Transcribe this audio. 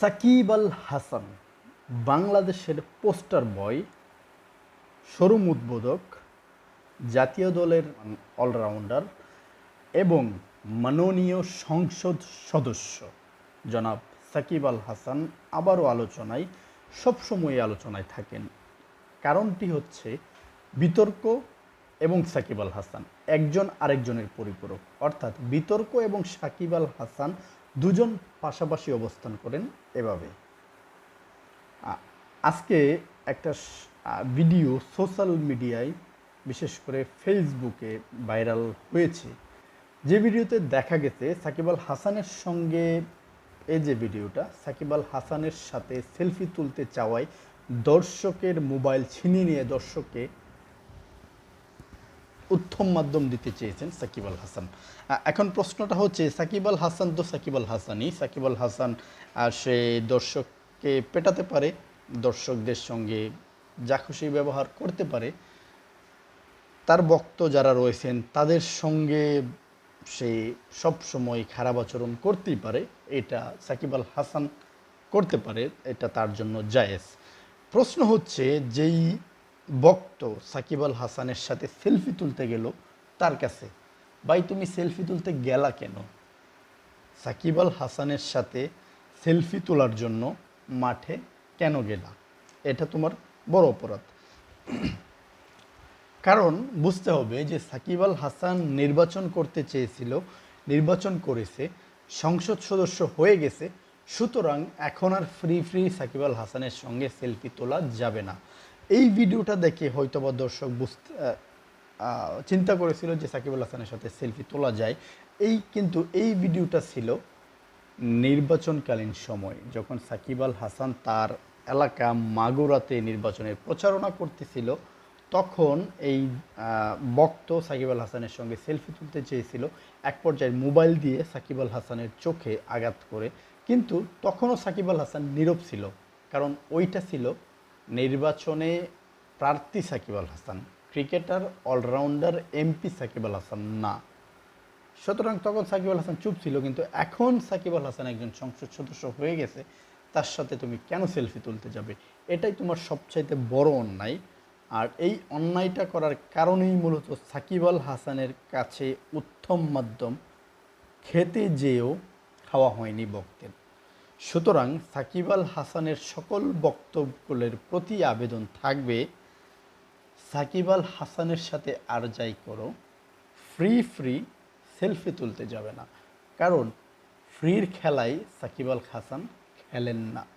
সাকিব আল হাসান, বাংলাদেশের পোস্টার বয়, শোরুম উদ্বোধক, জাতীয় দলের অলরাউন্ডার এবং মাননীয় সংসদ সদস্য। জনাব সাকিব আল হাসান আবারও আলোচনায় সবসময় আলোচনায় থাকেন। কারণটি হচ্ছে বিতর্ক এবং সাকিব আল হাসান, একজন আরেকজনের পরিপূরক। অর্থাৎ বিতর্ক এবং সাকিব আল হাসান দুজন পাশাপাশি অবস্থান করেন এভাবে। আজকে একটা ভিডিও সোশ্যাল মিডিয়ায়, বিশেষ করে ফেসবুকে ভাইরাল হয়েছে। যে ভিডিওতে দেখা গেছে, সাকিব আল হাসানের সঙ্গে এই যে ভিডিওটা, সাকিব আল হাসানের সাথে সেলফি তুলতে চাওয়ায় দর্শকের মোবাইল ছিনিয়ে নিয়ে দর্শককে উত্তম মাধ্যম দিতে চেয়েছেন সাকিব আল হাসান। এখন প্রশ্নটা হচ্ছে, সাকিব আল হাসান তো সাকিব আল হাসানই। সাকিব আল হাসান সে দর্শককে পেটাতে পারে, দর্শকদের সঙ্গে যা খুশি ব্যবহার করতে পারে। তার বক্ত যারা রয়েছেন, তাদের সঙ্গে সে সব সময় খারাপ আচরণ করতেই পারে। এটা সাকিব আল হাসান করতে পারে, এটা তার জন্য জায়েজ। প্রশ্ন হচ্ছে, যেই বক্ত সাকিব আল হাসানের সাথে সেলফি তুলতে গেল তার কাছে। ভাই, তুমি সেলফি তুলতে গেলা কেন? সাকিব আল হাসানের সাথে সেলফি তোলার জন্য মাঠে কেন গেলা? এটা তোমার বড় অপরাধ। কারণ বুঝতে হবে যে সাকিব আল হাসান নির্বাচন করতে চেয়েছিল, নির্বাচন করেছে, সংসদ সদস্য হয়ে গেছে, সুতরাং এখন আর ফ্রি ফ্রি সাকিব আল হাসানের সঙ্গে সেলফি তোলা যাবে না। এই ভিডিওটা দেখে হয়তোবা দর্শক বুঝতে চিন্তা করেছিল যে সাকিব আল হাসানের সাথে সেলফি তোলা যায়। এই কিন্তু এই ভিডিওটা ছিল নির্বাচনকালীন সময়, যখন সাকিব আল হাসান তার এলাকা মাগুরাতে নির্বাচনের প্রচারণা করতেছিল। তখন এই বক্ত সাকিব আল হাসানের সঙ্গে সেলফি তুলতে চেয়েছিল। এক পর্যায়ে মোবাইল দিয়ে সাকিব আল হাসানের চোখে আঘাত করে। কিন্তু তখনও সাকিব আল হাসান নীরব ছিল। কারণ ওইটা ছিল নির্বাচনে প্রার্থী Shakib Al Hasan, cricketer, allrounder MP Shakib Al Hasan না। সুতরাং তখন সাকিব আল হাসান চুপ ছিল, কিন্তু এখন সাকিব আল হাসান একজন সংসদ সদস্য হয়ে গেছে, তার সাথে তুমি কেন সেলফি তুলতে যাবে? এটাই তোমার সবচাইতে বড় অন্যায়। আর এই অন্যায়টা করার কারণেই মূলত সাকিব আল হাসানের কাছে উত্তম মাধ্যম, খেতে যেও খাওয়া হয়নি বক্তের। সুতরাং সাকিব আল হাসানের সকল বক্তব্যের প্রতি আবেদন থাকবে, সাকিব আল হাসানের সাথে আর যাই করো, ফ্রি ফ্রি সেলফি তুলতে যাবে না। কারণ ফ্রির খেলায় সাকিব আল হাসান খেলেন না।